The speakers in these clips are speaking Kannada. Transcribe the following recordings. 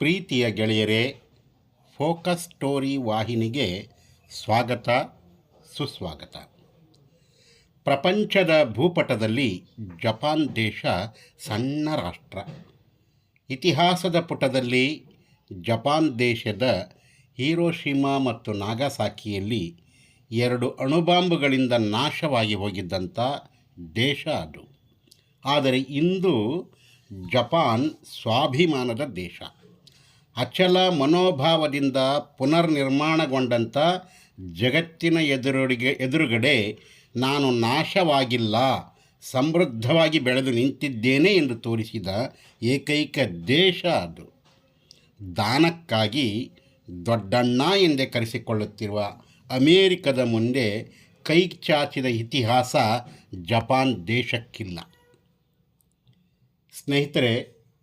ಪ್ರೀತಿಯ ಗೆಳೆಯರೇ, ಫೋಕಸ್ ಸ್ಟೋರಿ ವಾಹಿನಿಗೆ ಸ್ವಾಗತ, ಸುಸ್ವಾಗತ. ಪ್ರಪಂಚದ ಭೂಪಟದಲ್ಲಿ ಜಪಾನ್ ದೇಶ ಸಣ್ಣ ರಾಷ್ಟ್ರ. ಇತಿಹಾಸದ ಪುಟದಲ್ಲಿ ಜಪಾನ್ ದೇಶದ ಹೀರೋಶಿಮಾ ಮತ್ತು ನಾಗಸಾಕಿಯಲ್ಲಿ ಎರಡು ಅಣುಬಾಂಬುಗಳಿಂದ ನಾಶವಾಗಿ ಹೋಗಿದ್ದಂಥ ದೇಶ ಅದು. ಆದರೆ ಇಂದು ಜಪಾನ್ ಸ್ವಾಭಿಮಾನದ ದೇಶ. ಅಚಲ ಮನೋಭಾವದಿಂದ ಪುನರ್ನಿರ್ಮಾಣಗೊಂಡಂಥ ಜಗತ್ತಿನ ಎದುರುಡಿಗೆ ಎದುರುಗಡೆ ನಾನು ನಾಶವಾಗಿಲ್ಲ, ಸಮೃದ್ಧವಾಗಿ ಬೆಳೆದು ನಿಂತಿದ್ದೇನೆ ಎಂದು ತೋರಿಸಿದ ಏಕೈಕ ದೇಶ ಅದು. ದಾನಕ್ಕಾಗಿ ದೊಡ್ಡಣ್ಣ ಎಂದೇ ಕರೆಸಿಕೊಳ್ಳುತ್ತಿರುವ ಅಮೇರಿಕದ ಮುಂದೆ ಕೈ ಚಾಚಿದ ಇತಿಹಾಸ ಜಪಾನ್ ದೇಶಕ್ಕಿಲ್ಲ. ಸ್ನೇಹಿತರೆ,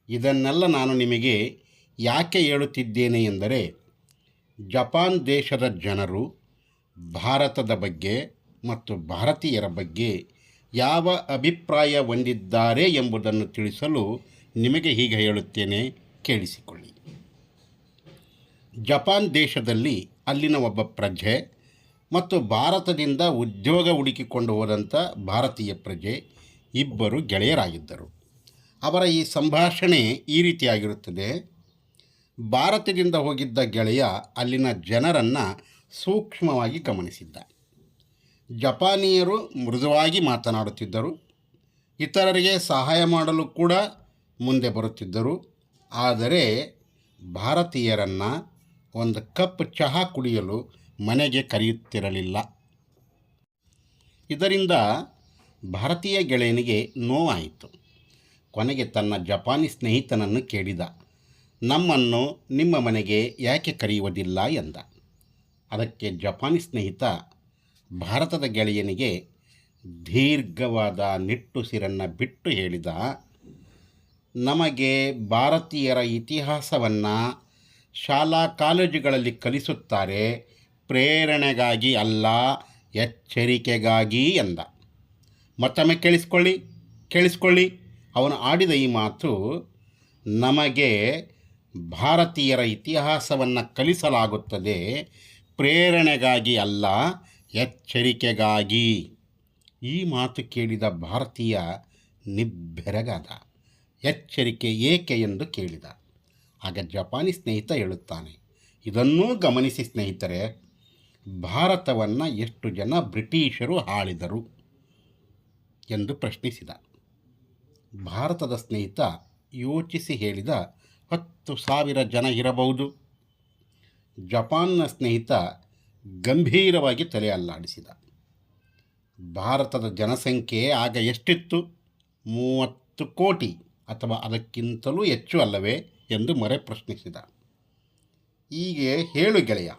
ಇದನ್ನೆಲ್ಲ ನಾನು ನಿಮಗೆ ಯಾಕೆ ಹೇಳುತ್ತಿದ್ದೇನೆ ಎಂದರೆ, ಜಪಾನ್ ದೇಶದ ಜನರು ಭಾರತದ ಬಗ್ಗೆ ಮತ್ತು ಭಾರತೀಯರ ಬಗ್ಗೆ ಯಾವ ಅಭಿಪ್ರಾಯ ಹೊಂದಿದ್ದಾರೆ ಎಂಬುದನ್ನು ತಿಳಿಸಲು ನಿಮಗೆ ಹೀಗೆ ಹೇಳುತ್ತೇನೆ. ಕೇಳಿಸಿಕೊಳ್ಳಿ. ಜಪಾನ್ ದೇಶದಲ್ಲಿ ಅಲ್ಲಿನ ಒಬ್ಬ ಪ್ರಜೆ ಮತ್ತು ಭಾರತದಿಂದ ಉದ್ಯೋಗ ಹುಡುಕಿಕೊಂಡು ಹೋದಂಥ ಭಾರತೀಯ ಪ್ರಜೆ ಇಬ್ಬರು ಗೆಳೆಯರಾಗಿದ್ದರು. ಅವರ ಈ ಸಂಭಾಷಣೆ ಈ ರೀತಿಯಾಗಿರುತ್ತದೆ. ಭಾರತದಿಂದ ಹೋಗಿದ್ದ ಗೆಳೆಯ ಅಲ್ಲಿನ ಜನರನ್ನು ಸೂಕ್ಷ್ಮವಾಗಿ ಗಮನಿಸಿದ್ದ. ಜಪಾನಿಯರು ಮೃದುವಾಗಿ ಮಾತನಾಡುತ್ತಿದ್ದರು. ಇತರರಿಗೆ ಸಹಾಯ ಮಾಡಲು ಕೂಡ ಮುಂದೆ ಬರುತ್ತಿದ್ದರು. ಆದರೆ ಭಾರತೀಯರನ್ನು ಒಂದು ಕಪ್ ಚಹಾ ಕುಡಿಯಲು ಮನೆಗೆ ಕರೆಯುತ್ತಿರಲಿಲ್ಲ. ಇದರಿಂದ ಭಾರತೀಯ ಗೆಳೆಯನಿಗೆ ನೋವಾಯಿತು. ಕೊನೆಗೆ ತನ್ನ ಜಪಾನಿ ಸ್ನೇಹಿತನನ್ನು ಕೇಳಿದ. ನಮ್ಮನ್ನು ನಿಮ್ಮ ಮನೆಗೆ ಯಾಕೆ ಕರೆಯುವುದಿಲ್ಲ ಎಂದ. ಅದಕ್ಕೆ ಜಪಾನಿ ಸ್ನೇಹಿತ ಭಾರತದ ಗೆಳೆಯನಿಗೆ ದೀರ್ಘವಾದ ನಿಟ್ಟುಸಿರನ್ನು ಬಿಟ್ಟು ಹೇಳಿದ, ನಮಗೆ ಭಾರತೀಯರ ಇತಿಹಾಸವನ್ನು ಶಾಲಾ ಕಾಲೇಜುಗಳಲ್ಲಿ ಕಲಿಸುತ್ತಾರೆ, ಪ್ರೇರಣೆಗಾಗಿ ಅಲ್ಲ, ಎಚ್ಚರಿಕೆಗಾಗಿ ಎಂದ. ಮತ್ತೊಮ್ಮೆ ಕೇಳಿಸ್ಕೊಳ್ಳಿ ಕೇಳಿಸ್ಕೊಳ್ಳಿ, ಅವನು ಆಡಿದ ಈ ಮಾತು, ನಮಗೆ ಭಾರತೀಯರ ಇತಿಹಾಸವನ್ನು ಕಲಿಸಲಾಗುತ್ತದೆ. ಪ್ರೇರಣೆಗಾಗಿ ಅಲ್ಲ, ಎಚ್ಚರಿಕೆಗಾಗಿ. ಈ ಮಾತು ಕೇಳಿದ ಭಾರತೀಯ ನಿಬ್ಬೆರಗಾದ, ಎಚ್ಚರಿಕೆ ಏಕೆ ಎಂದು ಕೇಳಿದ. ಆಗ ಜಪಾನಿ ಸ್ನೇಹಿತ ಹೇಳುತ್ತಾನೆ, ಇದನ್ನೂ ಗಮನಿಸಿ ಸ್ನೇಹಿತರೆ, ಭಾರತವನ್ನು ಎಷ್ಟು ಜನ ಬ್ರಿಟಿಷರು ಆಳಿದರು ಎಂದು ಪ್ರಶ್ನಿಸಿದ. ಭಾರತದ ಸ್ನೇಹಿತ ಯೋಚಿಸಿ ಹೇಳಿದ ಹತ್ತು ಸಾವಿರ ಜನ ಇರಬಹುದು. ಜಪಾನ್ನ ಸ್ನೇಹಿತ ಗಂಭೀರವಾಗಿ ತಲೆ ಅಲ್ಲಾಡಿಸಿದ. ಭಾರತದ ಜನಸಂಖ್ಯೆ ಆಗ ಎಷ್ಟಿತ್ತು? ಮೂವತ್ತು ಕೋಟಿ ಅಥವಾ ಅದಕ್ಕಿಂತಲೂ ಹೆಚ್ಚು ಅಲ್ಲವೇ ಎಂದು ಮರೆ ಪ್ರಶ್ನಿಸಿದ. ಹೀಗೆ ಹೇಳು ಗೆಳೆಯ,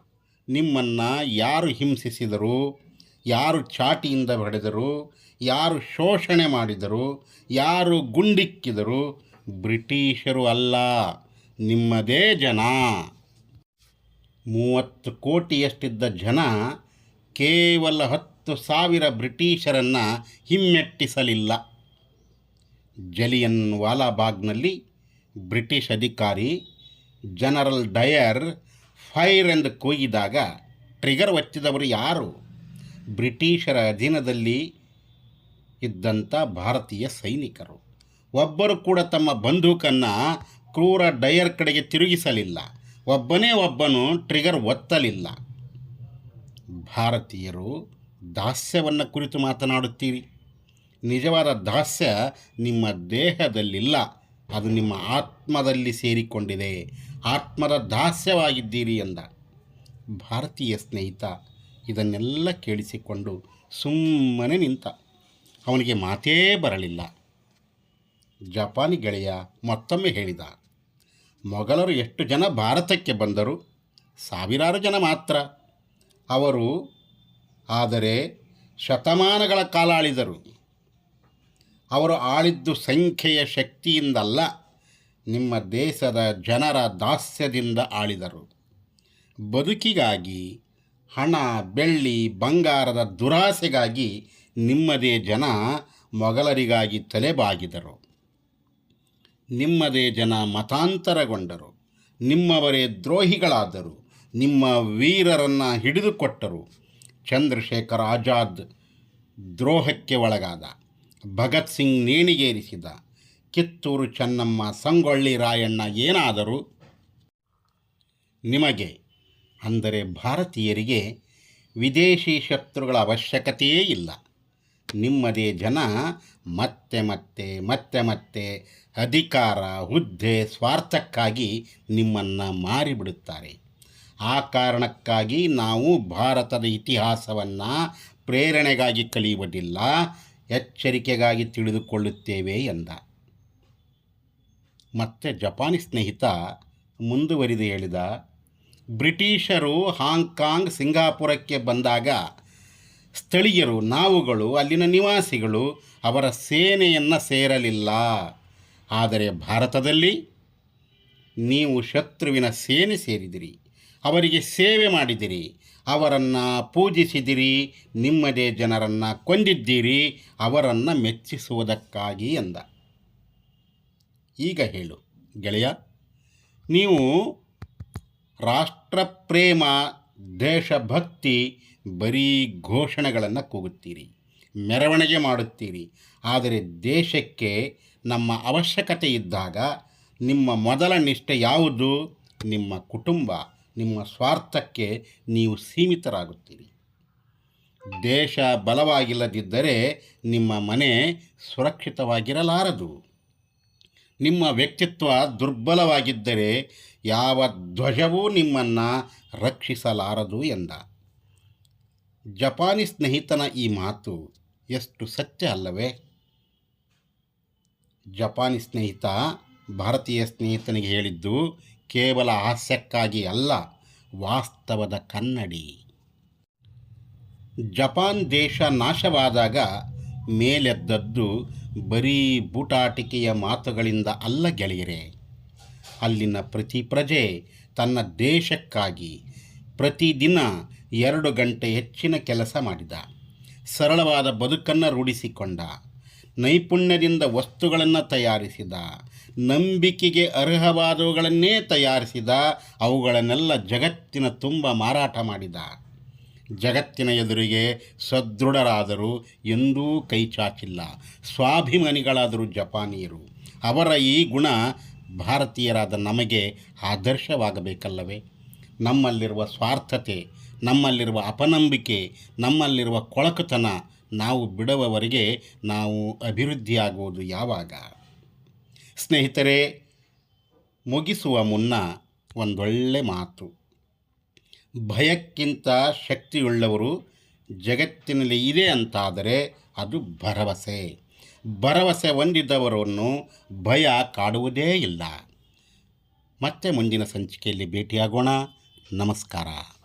ನಿಮ್ಮನ್ನು ಯಾರು ಹಿಂಸಿಸಿದರು? ಯಾರು ಚಾಟಿಯಿಂದ ಹೊಡೆದರು? ಯಾರು ಶೋಷಣೆ ಮಾಡಿದರು? ಯಾರು ಗುಂಡಿಕ್ಕಿದರು? ಬ್ರಿಟಿಷರು ಅಲ್ಲ, ನಿಮ್ಮದೇ ಜನ. ಮೂವತ್ತು ಕೋಟಿಯಷ್ಟಿದ್ದ ಜನ ಕೇವಲ ಹತ್ತು ಸಾವಿರ ಬ್ರಿಟಿಷರನ್ನು ಹಿಮ್ಮೆಟ್ಟಿಸಲಿಲ್ಲ. ಜಲಿಯನ್ ವಾಲಾಬಾಗ್ನಲ್ಲಿ ಬ್ರಿಟಿಷ್ ಅಧಿಕಾರಿ ಜನರಲ್ ಡಯರ್ ಫೈರ್ ಎಂದು ಕೂಗಿದಾಗ ಟ್ರಿಗರ್ ಒತ್ತಿದವರು ಯಾರು? ಬ್ರಿಟಿಷರ ಅಧೀನದಲ್ಲಿ ಇದ್ದಂಥ ಭಾರತೀಯ ಸೈನಿಕರು. ಒಬ್ಬರು ಕೂಡ ತಮ್ಮ ಬಂದೂಕನ್ನು ಕ್ರೂರ ಡಯರ್ ಕಡೆಗೆ ತಿರುಗಿಸಲಿಲ್ಲ. ಒಬ್ಬನೇ ಒಬ್ಬನು ಟ್ರಿಗರ್ ಒತ್ತಲಿಲ್ಲ. ಭಾರತೀಯರು ದಾಸ್ಯವನ್ನು ಕುರಿತು ಮಾತನಾಡುತ್ತೀರಿ. ನಿಜವಾದ ದಾಸ್ಯ ನಿಮ್ಮ ದೇಹದಲ್ಲಿಲ್ಲ. ಅದು ನಿಮ್ಮ ಆತ್ಮದಲ್ಲಿ ಸೇರಿಕೊಂಡಿದೆ. ಆತ್ಮದ ದಾಸ್ಯವಾಗಿದ್ದೀರಿ ಎಂದ. ಭಾರತೀಯ ಸ್ನೇಹಿತ, ಇದನ್ನೆಲ್ಲ ಕೇಳಿಸಿಕೊಂಡು ಸುಮ್ಮನೆ ನಿಂತ. ಅವನಿಗೆ ಮಾತೇ ಬರಲಿಲ್ಲ. ಜಪಾನಿ ಗೆಳೆಯ ಮತ್ತೊಮ್ಮೆ ಹೇಳಿದ, ಮೊಘಲರು ಎಷ್ಟು ಜನ ಭಾರತಕ್ಕೆ ಬಂದರು? ಸಾವಿರಾರು ಜನ ಮಾತ್ರ. ಅವರು ಆದರೆ ಶತಮಾನಗಳ ಕಾಲ ಆಳಿದರು. ಅವರು ಆಳಿದ್ದು ಸಂಖ್ಯೆಯ ಶಕ್ತಿಯಿಂದಲ್ಲ, ನಿಮ್ಮ ದೇಶದ ಜನರ ದಾಸ್ಯದಿಂದ ಆಳಿದರು. ಬದುಕಿಗಾಗಿ, ಹಣ, ಬೆಳ್ಳಿ, ಬಂಗಾರದ ದುರಾಸೆಗಾಗಿ ನಿಮ್ಮದೇ ಜನ ಮೊಘಲರಿಗಾಗಿ ತಲೆಬಾಗಿದರು. ನಿಮ್ಮದೇ ಜನ ಮತಾಂತರಗೊಂಡರು. ನಿಮ್ಮವರೇ ದ್ರೋಹಿಗಳಾದರು. ನಿಮ್ಮ ವೀರರನ್ನು ಹಿಡಿದುಕೊಟ್ಟರು ಚಂದ್ರಶೇಖರ್ ಆಜಾದ್ ದ್ರೋಹಕ್ಕೆ ಒಳಗಾದ. ಭಗತ್ ಸಿಂಗ್ ನೇಣಿಗೇರಿಸಿದ. ಕಿತ್ತೂರು ಚೆನ್ನಮ್ಮ ಸಂಗೊಳ್ಳಿ ರಾಯಣ್ಣ ಏನಾದರೂ? ನಿಮಗೆ, ಅಂದರೆ ಭಾರತೀಯರಿಗೆ, ವಿದೇಶಿ ಶತ್ರುಗಳ ಅವಶ್ಯಕತೆಯೇ ಇಲ್ಲ. ನಿಮ್ಮದೇ ಜನ ಮತ್ತೆ ಮತ್ತೆ ಮತ್ತೆ ಮತ್ತೆ ಅಧಿಕಾರ ಹುದ್ದೆ ಸ್ವಾರ್ಥಕ್ಕಾಗಿ ನಿಮ್ಮನ್ನು ಮಾರಿಬಿಡುತ್ತಾರೆ. ಆ ಕಾರಣಕ್ಕಾಗಿ ನಾವು ಭಾರತದ ಇತಿಹಾಸವನ್ನು ಪ್ರೇರಣೆಗಾಗಿ ಕಲಿಯುವುದಿಲ್ಲ, ಎಚ್ಚರಿಕೆಗಾಗಿ ತಿಳಿದುಕೊಳ್ಳುತ್ತೇವೆ ಎಂದ. ಮತ್ತೆ ಜಪಾನಿ ಸ್ನೇಹಿತ ಮುಂದುವರಿದು ಹೇಳಿದ, ಬ್ರಿಟಿಷರು ಹಾಂಗ್ಕಾಂಗ್, ಸಿಂಗಾಪುರಕ್ಕೆ ಬಂದಾಗ ಸ್ಥಳೀಯರು, ನಾವುಗಳು, ಅಲ್ಲಿನ ನಿವಾಸಿಗಳು ಅವರ ಸೇನೆಯನ್ನು ಸೇರಲಿಲ್ಲ. ಆದರೆ ಭಾರತದಲ್ಲಿ ನೀವು ಶತ್ರುವಿನ ಸೇನೆ ಸೇರಿದಿರಿ, ಅವರಿಗೆ ಸೇವೆ ಮಾಡಿದಿರಿ, ಅವರನ್ನು ಪೂಜಿಸಿದಿರಿ, ನಿಮ್ಮದೇ ಜನರನ್ನು ಕೊಂದಿದ್ದೀರಿ, ಅವರನ್ನು ಮೆಚ್ಚಿಸುವುದಕ್ಕಾಗಿ ಎಂದ ಈಗ ಹೇಳು, ಗೆಳೆಯ, ನೀವು ರಾಷ್ಟ್ರಪ್ರೇಮ, ದೇಶಭಕ್ತಿ, ಬರೀ ಘೋಷಣೆಗಳನ್ನು ಕೂಗುತ್ತೀರಿ, ಮೆರವಣಿಗೆ ಮಾಡುತ್ತೀರಿ, ಆದರೆ ದೇಶಕ್ಕೆ ನಮ್ಮ ಅವಶ್ಯಕತೆ ಇದ್ದಾಗ ನಿಮ್ಮ ಮೊದಲ ನಿಷ್ಠೆ ಯಾವುದು? ನಿಮ್ಮ ಕುಟುಂಬ, ನಿಮ್ಮ ಸ್ವಾರ್ಥಕ್ಕೆ ನೀವು ಸೀಮಿತರಾಗುತ್ತೀರಿ. ದೇಶ ಬಲವಾಗಿಲ್ಲದಿದ್ದರೆ ನಿಮ್ಮ ಮನೆ ಸುರಕ್ಷಿತವಾಗಿರಲಾರದು. ನಿಮ್ಮ ವ್ಯಕ್ತಿತ್ವ ದುರ್ಬಲವಾಗಿದ್ದರೆ ಯಾವ ಧ್ವಜವೂ ನಿಮ್ಮನ್ನು ರಕ್ಷಿಸಲಾರದು ಎಂದ. ಜಪಾನಿ ಸ್ನೇಹಿತನ ಈ ಮಾತು ಎಷ್ಟು ಸತ್ಯ ಅಲ್ಲವೇ? ಜಪಾನಿ ಸ್ನೇಹಿತ, ಭಾರತೀಯ ಸ್ನೇಹಿತನಿಗೆ ಹೇಳಿದ್ದು, ಕೇವಲ ಹಾಸ್ಯಕ್ಕಾಗಿ ಅಲ್ಲ, ವಾಸ್ತವದ ಕನ್ನಡಿ. ಜಪಾನ್ ದೇಶ ನಾಶವಾದಾಗ ಮೇಲೆದ್ದದ್ದು ಬರೀ ಬೂಟಾಟಿಕೆಯ ಮಾತುಗಳಿಂದ ಅಲ್ಲ ಗೆಳೆಯರೆ. ಅಲ್ಲಿನ ಪ್ರತಿ ಪ್ರಜೆ ತನ್ನ ದೇಶಕ್ಕಾಗಿ ಪ್ರತಿದಿನ ಎರಡು ಗಂಟೆ ಹೆಚ್ಚಿನ ಕೆಲಸ ಮಾಡಿದ. ಸರಳವಾದ ಬದುಕನ್ನು ರೂಢಿಸಿಕೊಂಡ. ನೈಪುಣ್ಯದಿಂದ ವಸ್ತುಗಳನ್ನು ತಯಾರಿಸಿದ, ನಂಬಿಕೆಗೆ ಅರ್ಹವಾದವುಗಳನ್ನೇ ತಯಾರಿಸಿದ, ಅವುಗಳನ್ನೆಲ್ಲ ಜಗತ್ತಿನ ತುಂಬ ಮಾರಾಟ ಮಾಡಿದ. ಜಗತ್ತಿನ ಎದುರಿಗೆ ಸದೃಢರಾದರು ಎಂದೂ ಕೈಚಾಚಿಲ್ಲ ಸ್ವಾಭಿಮಾನಿಗಳಾದರೂ ಜಪಾನಿಯರು. ಅವರ ಈ ಗುಣ ಭಾರತೀಯರಾದ ನಮಗೆ ಆದರ್ಶವಾಗಬೇಕಲ್ಲವೇ? ನಮ್ಮಲ್ಲಿರುವ ಸ್ವಾರ್ಥತೆ, ನಮ್ಮಲ್ಲಿರುವ ಅಪನಂಬಿಕೆ, ನಮ್ಮಲ್ಲಿರುವ ಕೊಳಕುತನ ನಾವು ಬಿಡುವವರೆಗೆ ನಾವು ಅಭಿವೃದ್ಧಿಯಾಗುವುದು ಯಾವಾಗ? ಸ್ನೇಹಿತರೆ, ಮುಗಿಸುವ ಮುನ್ನ ಒಂದೊಳ್ಳೆ ಮಾತು. ಭಯಕ್ಕಿಂತ ಶಕ್ತಿಯುಳ್ಳವರು ಜಗತ್ತಿನಲ್ಲಿ ಇದೆ ಅಂತಾದರೆ ಅದು ಭರವಸೆ. ಭರವಸೆ ಹೊಂದಿದವರನ್ನು ಭಯ ಕಾಡುವುದೇ ಇಲ್ಲ. ಮತ್ತೆ ಮುಂದಿನ ಸಂಚಿಕೆಯಲ್ಲಿ ಭೇಟಿಯಾಗೋಣ. ನಮಸ್ಕಾರ.